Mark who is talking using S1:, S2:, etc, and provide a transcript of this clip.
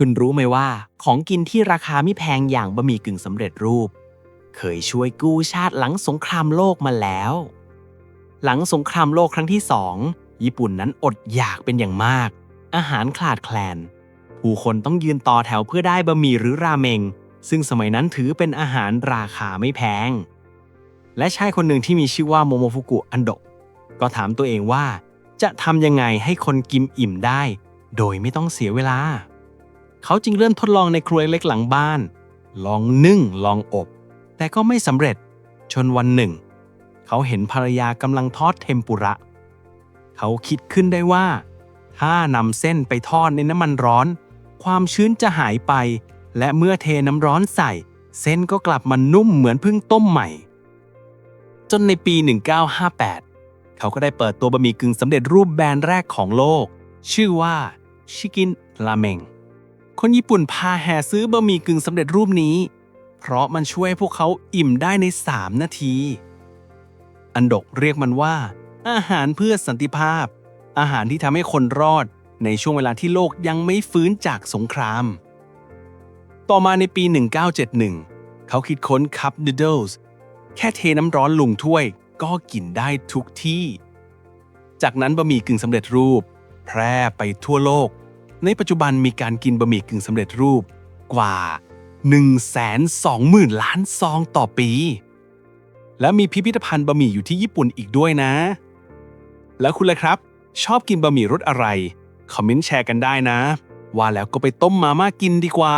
S1: คุณรู้ไหมว่า ของกินที่ราคาไม่แพงอย่างบะหมี่กึ่งสำเร็จรูป เคยช่วยกู้ชาติหลังสงครามโลกมาแล้ว หลังสงครามโลกครั้งที่สองญี่ปุ่นนั้นอดอยากเป็นอย่างมาก อาหารขาดแคลน ผู้คนต้องยืนต่อแถวเพื่อได้บะหมี่หรือราเมง ซึ่งสมัยนั้นถือเป็นอาหารราคาไม่แพง และชายคนหนึ่งที่มีชื่อว่าโมโมฟุกุอันโดะก็ถามตัวเองว่า จะทำยังไงให้คนกินอิ่มได้ โดยไม่ต้องเสียเวลา เขาจึงเริ่มทดลองในครัวเล็กหลังบ้าน ลองนึ่งลองอบ แต่ก็ไม่สำเร็จจนวันหนึ่ง เขาเห็นภรรยากำลังทอดเทมปุระ เขาคิดขึ้นได้ว่า ถ้านำเส้นไปทอดในน้ำมันร้อน ความชื้นจะหายไป และเมื่อเทน้ำร้อนใส่ เส้นก็กลับมานุ่มเหมือนเพิ่งต้มใหม่ จนในปี 1958 เขาก็ได้เปิดตัวบะหมี่กึ่งสำเร็จรูปแบรนด์แรกของโลก ชื่อว่าชิกินราเมง คนญี่ปุ่นพาแห่ซื้อบะหมี่กึ่งสำเร็จรูปนี้ เพราะมันช่วยให้พวกเขาอิ่มได้ใน 3 นาที อันดกเรียกมันว่า อาหารเพื่อสันติภาพ อาหารที่ทำให้คนรอดในช่วงเวลาที่โลกยังไม่ฟื้นจากสงคราม ต่อมาในปี 1971 เขาคิดค้นคัพนูเดิลส์แค่เทน้ำร้อนลงถ้วยก็กินได้ทุกที่ จากนั้นบะหมี่กึ่งสำเร็จรูป แพร่ไปทั่วโลก ในปัจจุบันมีการกินบะหมี่กึ่งสำเร็จรูปกว่า 120,000 ล้านซองต่อปี และมีพิพิธภัณฑ์บะหมี่อยู่ที่ญี่ปุ่นอีกด้วยนะ แล้วคุณล่ะครับ ชอบกินบะหมี่รสอะไร คอมเมนต์แชร์กันได้นะ ว่าแล้วก็ไปต้มมาม่ากินดีกว่า